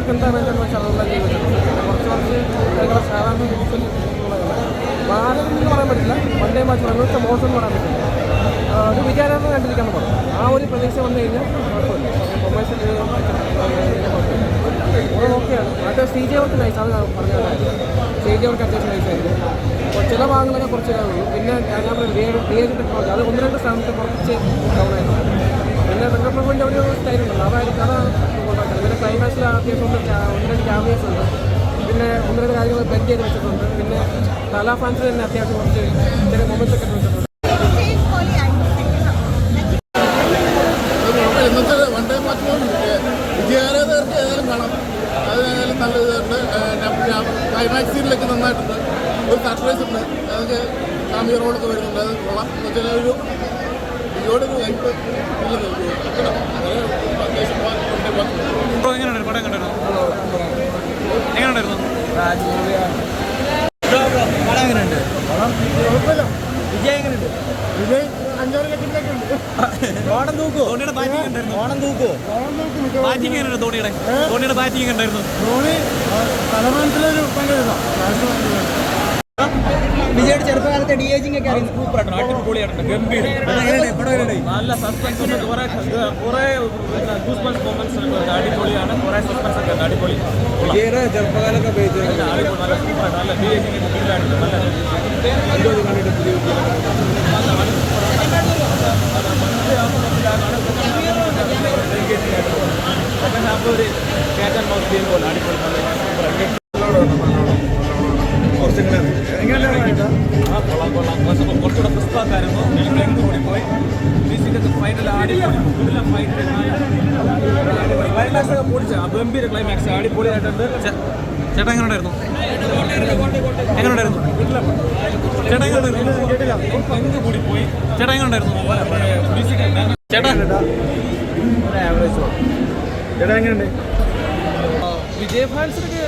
ആരാധകർക്ക് എന്താണ് വെച്ചാൽ ജീവിതത്തിൽ കുറച്ച് കുറച്ച് ഞങ്ങളുടെ സാധാരണ രീതിയിൽ ഭാരതം എന്ന് പറയാൻ പറ്റില്ല. വണ്ടേ മാച്ച് പറയുന്നത് മോശം എന്ന് പറയാൻ പറ്റില്ല. അത് വിചാരം കണ്ടിരിക്കാൻ പറഞ്ഞു ആ ഒരു പ്രതീക്ഷ വന്നു കഴിഞ്ഞാൽ കുഴപ്പമില്ല. കൊമേഴ്സ്യൽ ഓക്കെയാണ് മറ്റേ സി ജി അവർക്ക് നൈസ് അത് പറഞ്ഞ സി ജി അവർക്ക് അത്യാവശ്യം നൈസായിരുന്നു അപ്പോൾ ചില ഭാഗങ്ങളൊക്കെ കുറച്ച് ഇതാവുള്ളൂ. പിന്നെ ഞാൻ പറഞ്ഞ ഡി എച്ച് ടെക്നോളജി അത് ഒന്ന് രണ്ട് സ്ഥാനത്ത് കുറച്ച് ഡൗൺ ആയിരുന്നു. പിന്നെ വെങ്കപ്രഭുവിന്റെ ഒരു സ്റ്റൈലുണ്ടല്ലോ അതായിരിക്കും അതാണ് അത്യാവശ്യം ഒന്ന് രണ്ട് ഉണ്ട് പിന്നെ ഒന്ന് രണ്ട് കാര്യങ്ങൾ ബെൻഡ് ചെയ്ത് വെച്ചിട്ടുണ്ട് പിന്നെ കലാ ഫാൻസ് തന്നെ അത്യാവശ്യം കുറച്ച് ചെറിയ മൊമെന്റ്സ് ഒക്കെ വെച്ചിട്ടുണ്ട് ഇന്നത്തെ വൺ ഡേ മാച്ച് വിജയാരാധകർക്ക് ഏതായാലും കാണാം അത് ഏതായാലും നല്ല ഇതുണ്ട് ക്ലൈമാക്സ് സീനിലൊക്കെ നന്നായിട്ടുണ്ട് ഒരു സർപ്രൈസ് ഉണ്ട് അതൊക്കെ ഫാമിലി റോഡൊക്കെ വരുന്നുണ്ട് അത് കൊള്ളാം എന്ന് വെച്ചാൽ ഒരു ഇതോടൊരു ഹൈപ്പ് അങ്ങനെ അത്യാവശ്യം. ബ്രോ എങ്ങനെയുണ്ടായിരുന്നു? പടം കണ്ടായിരുന്നു എങ്ങനെയുണ്ടായിരുന്നു? ബ്രോ ബ്രോ പടം എങ്ങനെയുണ്ട്? വിജയ് എങ്ങനെയുണ്ട്? വിജയ് അഞ്ചാറ് കെട്ടിലൊക്കെ ഉണ്ട്. ഓണം തൂക്കോ ധോണിയുടെ ബാറ്റിംഗ് ഉണ്ടായിരുന്നു ഓണം തൂക്കോ ബാറ്റിംഗ് എങ്ങനെയുണ്ട് ധോണിയുടെ? ധോണിയുടെ ബാറ്റിംഗ് ഉണ്ടായിരുന്നു ധോണി തലമാനത്തിലൊരു ഭയങ്കര വിജയുടെ ചെറുപ്പകാലത്തെ ഡി ഏജിങ് ഒക്കെ സൂപ്പറായിട്ട് അടിപൊളിയായിട്ടുണ്ട് ഗംഭീരം നല്ല സസ്പെൻസ് ഉണ്ട് കുറെ കുറെ ഗൂസ്ബൻസ് മൊമെന്റ്സ് ഉണ്ട് അടിപൊളിയാണ് കുറെ സസ്പെൻസ് ഒക്കെ ഉണ്ട് അടിപൊളി ചെറുപ്പകാലൊക്കെ ഉപയോഗിച്ച് നല്ല സൂപ്പറായിട്ട് നല്ല ബി എച്ചിങ് നല്ല ഒരു കേറ്റൻ മൗസ് ഗെയിം പോലെ അടിപൊളി നല്ല ആ കൊള്ളാം കൊള്ളാം പക്ഷെ കുറച്ചുകൂടെ എനിക്ക് ലെങ്ത് കൂടി പോയി ഫൈനൽ ഫൈറ്റ് ക്ലൈമാക്സ് ഒക്കെ പൊളിച്ച ഗംഭീര ക്ലൈമാക്സ് അടിപൊളിയായിട്ടുണ്ട് ചേട്ടാ എങ്ങനെ ഉണ്ടായിരുന്നു എങ്ങനെ ഉണ്ടായിരുന്നു ചേട്ടാ എങ്ങനെ ഉണ്ടായിരുന്നു കൂടി പോയി ചേട്ടാ എങ്ങനെ ഉണ്ടായിരുന്നു ചേട്ടാ എങ്ങനെയുണ്ട് വിജയ് ഫാൻസിനൊക്കെ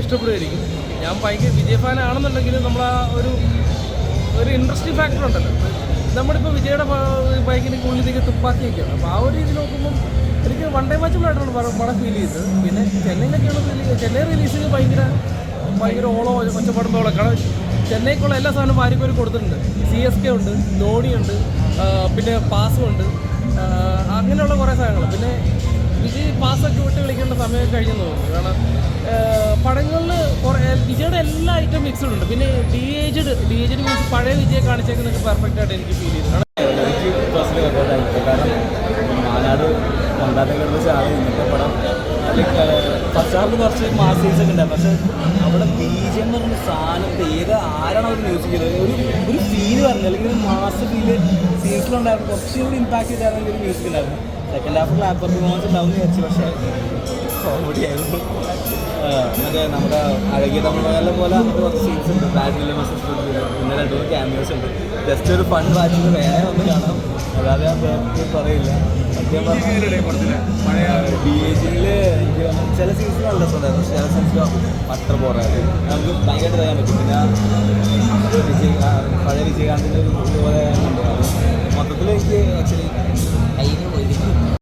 ഇഷ്ടപ്പെടുമായിരിക്കും ഞാൻ ഭയങ്കര വിജയ് ഫാൻ ആണെന്നുണ്ടെങ്കിൽ നമ്മൾ ആ ഒരു ഒരു ഇൻട്രസ്റ്റിംഗ് ഫാക്ടർ ഉണ്ടല്ലോ. നമ്മളിപ്പോൾ വിജയുടെ ബൈക്കിന് ഉള്ളിലേക്ക് തുപ്പാക്കിയൊക്കെയാണ്. അപ്പോൾ ആ ഒരു രീതി നോക്കുമ്പം എനിക്ക് വൺ ഡേ മാച്ചുകളായിട്ടാണ് പടം ഫീൽ ചെയ്തത്. പിന്നെ ചെന്നൈയിലൊക്കെയാണ് release- ചെന്നൈ റിലീസിന് ഭയങ്കര ഭയങ്കര ഓളോ ഒച്ചപ്പാടും ബഹളമൊക്കെ കാരണം ചെന്നൈക്കുള്ള എല്ലാ സാധനവും വാരിക്കോരി കൊടുത്തിട്ടുണ്ട്. സി എസ് കെ ഉണ്ട് ധോണിയുണ്ട് പിന്നെ പാസും ഉണ്ട്. അങ്ങനെയുള്ള കുറേ സാധനങ്ങൾ പിന്നെ വിജയ് പാസ്സൊക്കെ വിട്ട് കളിക്കേണ്ട സമയം കഴിഞ്ഞെന്ന് തോന്നുന്നു. കാരണം പടങ്ങളിൽ കുറേ വിജയുടെ എല്ലാ ഐറ്റം മിക്സ്ഡ് ഉണ്ട്. പിന്നെ de aged de aged means പഴയ വിജയെ കാണിച്ചേക്കുന്നൊക്കെ പെർഫെക്റ്റ് ആയിട്ട് എനിക്ക് ഫീൽ ചെയ്തു. ഫസ്റ്റ് കുറച്ച് മാസ് സീൻസ് ഒക്കെ ഉണ്ടായിരുന്നു. പക്ഷെ അവിടെ ബി എന്ന് പറഞ്ഞ സാധനത്തെ ഏത് ആരാണ് അവർ മ്യൂസിക് ചെയ്തത്? ഒരു ഒരു ഫീൽ പറഞ്ഞു അല്ലെങ്കിൽ ഒരു മാസ് ഫീൽ സീൻസിലുണ്ടായിരുന്നു കുറച്ചുകൂടി ഇമ്പാക്ട് ചെയ്തായിരുന്നു ഒരു മ്യൂസിക് ഉണ്ടായിരുന്നു. സെക്കൻഡ് ഹാഫ് ലാബ് പെർഫോമൻസ് ഉണ്ടാവും എന്ന് വിചാരിച്ചു. പക്ഷേ കോമഡി ആയിരുന്നു. മറ്റേ നമ്മുടെ അഴകിയ തമിഴ്നാട്ടിലെ പോലെ കുറച്ച് സീൻസ് ഉണ്ട്. ബാറ്റിലെ മസസ് പിന്നെ രണ്ട് മൂന്ന് ക്യാമറസ് ഉണ്ട്. ജസ്റ്റ് ഒരു ഫണ്ട് വാച്ചിന് വേറെ ഒന്ന് കാണാം അല്ലാതെ വേറെ പറയില്ല. ചില സീസൺ നല്ല രസമുണ്ടായിരുന്നു. പക്ഷേ ചില സീൻസ് അത്ര പോരാ നമുക്ക് ഭയങ്കരമായിട്ട് അറിയാൻ പറ്റും. പിന്നെ വിജയ് പഴയ വിജയകാന്തിന്റെ ഒരു ഇതുപോലെ